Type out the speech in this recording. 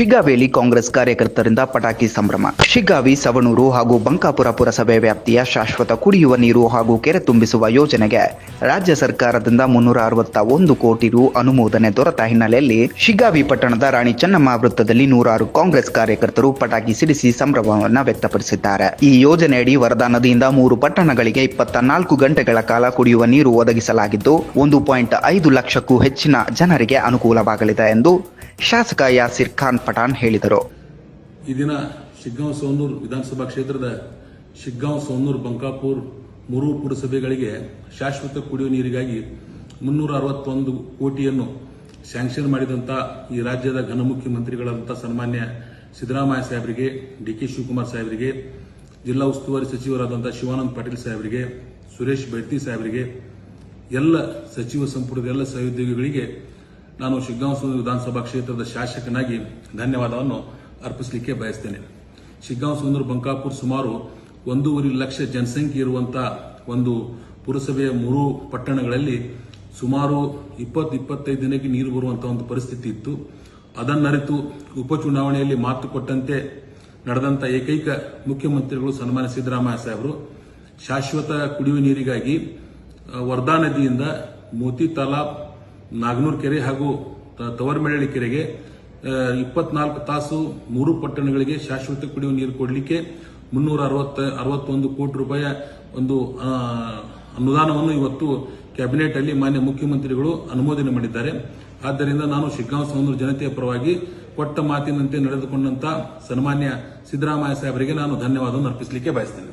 ಶಿಗ್ಗಾವಿಯಲ್ಲಿ ಕಾಂಗ್ರೆಸ್ ಕಾರ್ಯಕರ್ತರಿಂದ ಪಟಾಕಿ ಸಂಭ್ರಮ. ಶಿಗ್ಗಾವಿ, ಸವಣೂರು ಹಾಗೂ ಬಂಕಾಪುರ ಪುರಸಭೆ ವ್ಯಾಪ್ತಿಯ ಶಾಶ್ವತ ಕುಡಿಯುವ ನೀರು ಹಾಗೂ ಕೆರೆ ತುಂಬಿಸುವ ಯೋಜನೆಗೆ ರಾಜ್ಯ ಸರ್ಕಾರದಿಂದ ಮುನ್ನೂರ ಅರವತ್ತ ಒಂದು ಕೋಟಿ ರು ಅನುಮೋದನೆ ದೊರೆತ ಹಿನ್ನೆಲೆಯಲ್ಲಿ ಶಿಗ್ಗಾವಿ ಪಟ್ಟಣದ ರಾಣಿ ಚೆನ್ನಮ್ಮ ವೃತ್ತದಲ್ಲಿ ನೂರಾರು ಕಾಂಗ್ರೆಸ್ ಕಾರ್ಯಕರ್ತರು ಪಟಾಕಿ ಸಿಡಿಸಿ ಸಂಭ್ರಮವನ್ನು ವ್ಯಕ್ತಪಡಿಸಿದ್ದಾರೆ. ಈ ಯೋಜನೆಯಡಿ ವರದಾ ನದಿಯಿಂದ ಮೂರು ಪಟ್ಟಣಗಳಿಗೆ ಇಪ್ಪತ್ತ ನಾಲ್ಕು ಗಂಟೆಗಳ ಕಾಲ ಕುಡಿಯುವ ನೀರು ಒದಗಿಸಲಾಗಿದ್ದು, ಒಂದು ಪಾಯಿಂಟ್ ಐದು ಲಕ್ಷಕ್ಕೂ ಹೆಚ್ಚಿನ ಜನರಿಗೆ ಅನುಕೂಲವಾಗಲಿದೆ ಎಂದು ಶಾಸಕ ಯಾಸಿರ್ ಖಾನ್ ಪಠಾಣ್ ಹೇಳಿದರು. ಈ ದಿನ ಶಿಗ್ಗಾಂವ್ ಸೋನೂರು ವಿಧಾನಸಭಾ ಕ್ಷೇತ್ರದ ಶಿಗ್ಗಾಂವ್ ಸೋನೂರು ಬಂಕಾಪುರ್ ಮೂರು ಪುರಸಭೆಗಳಿಗೆ ಶಾಶ್ವತ ಕುಡಿಯುವ ನೀರಿಗಾಗಿ ಮುನ್ನೂರ ಅರವತ್ತೊಂದು ಕೋಟಿಯನ್ನು ಸ್ಯಾಂಕ್ಷನ್ ಮಾಡಿದಂತ ಈ ರಾಜ್ಯದ ಘನ ಮುಖ್ಯಮಂತ್ರಿಗಳಾದಂಥ ಸನ್ಮಾನ್ಯ ಸಿದ್ದರಾಮಯ್ಯ ಸಾಹೇಬರಿಗೆ ಡಿ ಕೆ ಶಿವಕುಮಾರ್ ಸಾಹೇಬರಿಗೆ, ಜಿಲ್ಲಾ ಉಸ್ತುವಾರಿ ಸಚಿವರಾದಂಥ ಶಿವಾನಂದ ಪಾಟೀಲ್ ಸಾಹೇಬರಿಗೆ, ಸುರೇಶ್ ಬೈರ್ತಿ ಸಾಹೇಬರಿಗೆ, ಎಲ್ಲ ಸಚಿವ ಸಂಪುಟದ ಎಲ್ಲ ಸಹೋದ್ಯೋಗಿಗಳಿಗೆ ನಾನು ಶಿಗ್ಗಾಂವ್ ವಿಧಾನಸಭಾ ಕ್ಷೇತ್ರದ ಶಾಸಕನಾಗಿ ಧನ್ಯವಾದವನ್ನು ಅರ್ಪಿಸಲಿಕ್ಕೆ ಬಯಸ್ತೇನೆ. ಶಿಗ್ಗಾಂವ್ ಸುಂದರ ಬಂಕಾಪುರ್ ಸುಮಾರು ಒಂದೂವರೆ ಲಕ್ಷ ಜನಸಂಖ್ಯೆ ಇರುವಂತಹ ಒಂದು ಪುರಸಭೆಯ ಮೂರು ಪಟ್ಟಣಗಳಲ್ಲಿ ಸುಮಾರು ಇಪ್ಪತ್ತು ಇಪ್ಪತ್ತೈದು ದಿನಕ್ಕೆ ನೀರು ಬರುವಂತಹ ಒಂದು ಪರಿಸ್ಥಿತಿ ಇತ್ತು. ಅದನ್ನರಿತು ಉಪಚುನಾವಣೆಯಲ್ಲಿ ಮಾತು ಕೊಟ್ಟಂತೆ ನಡೆದಂಥ ಏಕೈಕ ಮುಖ್ಯಮಂತ್ರಿಗಳು ಸನ್ಮಾನ್ಯ ಸಿದ್ದರಾಮಯ್ಯ ಸಾಹೇಬರು, ಶಾಶ್ವತ ಕುಡಿಯುವ ನೀರಿಗಾಗಿ ವರ್ಧಾ ನದಿಯಿಂದ ಮೋತಿ ತಾಲಾಬ್ ನಾಗನೂರ್ ಕೆರೆ ಹಾಗೂ ತವರಮೆಳ್ಳಿ ಕೆರೆಗೆ ಇಪ್ಪತ್ನಾಲ್ಕು ತಾಸು ಮೂರು ಪಟ್ಟಣಗಳಿಗೆ ಶಾಶ್ವತ ಕುಡಿಯುವ ನೀರು ಕೊಡಲಿಕ್ಕೆ ಮುನ್ನೂರ ಅರವತ್ತ, ಅರವತ್ತೊಂದು ಕೋಟಿ ರೂಪಾಯಿ ಒಂದು ಅನುದಾನವನ್ನು ಇವತ್ತು ಕ್ಯಾಬಿನೆಟ್ ಅಲ್ಲಿ ಮಾನ್ಯ ಮುಖ್ಯಮಂತ್ರಿಗಳು ಅನುಮೋದನೆ ಮಾಡಿದ್ದಾರೆ. ಆದ್ದರಿಂದ ನಾನು ಶಿಗ್ಗಾಂವ್ ಸೌಂದರ್ಯ ಜನತೆಯ ಪರವಾಗಿ ಕೊಟ್ಟ ಮಾತಿನಂತೆ ನಡೆದುಕೊಂಡಂತ ಸನ್ಮಾನ್ಯ ಸಿದ್ದರಾಮಯ್ಯ ಸಾಹೇಬರಿಗೆ ನಾನು ಧನ್ಯವಾದವನ್ನು ಅರ್ಪಿಸಲಿಕ್ಕೆ ಬಯಸ್ತೇನೆ.